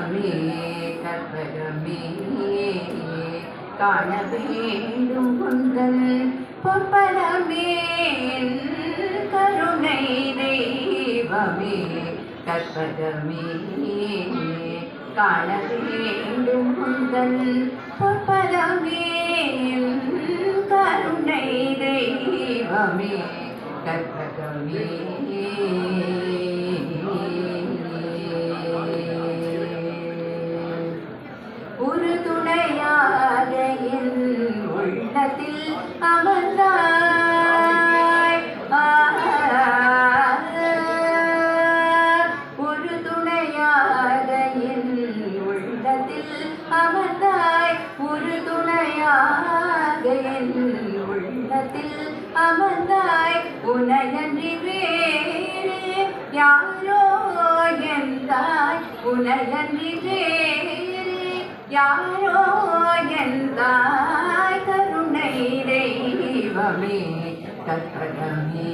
தெய்வமே கற்பகமே காண வேண்டும் குந்தன் பொற்பலமே கருணை தெய்வமே கற்பகமே காண வேண்டும் குந்தன் பொற்பலமே கருணை தெய்வமே கற்பகமே. உள்ளத்தில் அமர்ந்தாய். ஒரு துணையாக என் உள்ளத்தில் அமர்ந்தாய். ஒரு துணையாக என் உள்ளத்தில் அமர்ந்தாய். உனையன்றி வேறு யாரோ என்றாய். உனையன்றி வேறு யாரோ என்றாய். தெய்வமே கற்பகமே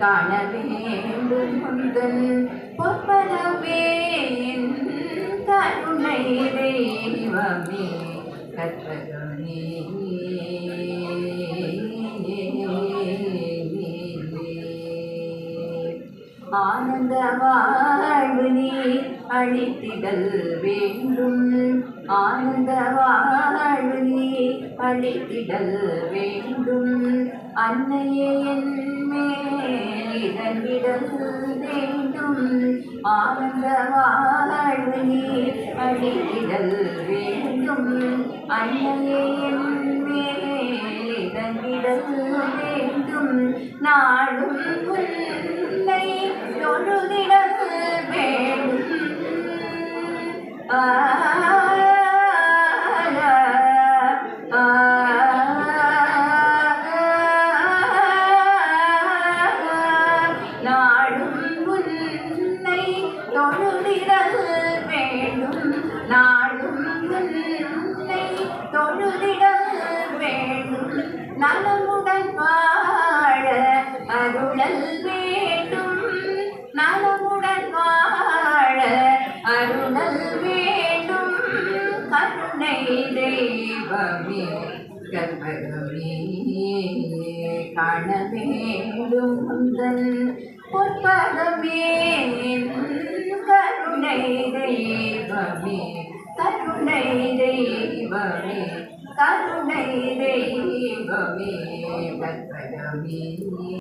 காண வேண்டும் முந்தன் பொற்பலமே கருணை தெய்வமே கற்பகமே. ஆனந்த வாழ்வு நீ அழித்திடல் வேண்டும். ஆனந்த வாழ்வு நீ அழித்திடல் வேண்டும். அன்னையே என் மேல் வேண்டும். ஆனந்த வாழ்வு நீ அழித்திடல் வேண்டும். அன்னையே என் மேலிடல் இறங்கிடல் வேண்டும் நாளும் உன்னை தொழுதிடல் வேண்டும். ஆ, நாளும் உன்னை தொழுதிடல் வேண்டும். நலமுடன் வா அருளல் வேண்டும் நலமுடன் வாழ அருளல் வேண்டும் கருணை தெய்வமே கற்பகமே காண வேண்டும் முந்தன் பொற்பதமே. கருணை தெய்வமே கருணை தெய்வமே கருணை தெய்வமே கற்பகமே.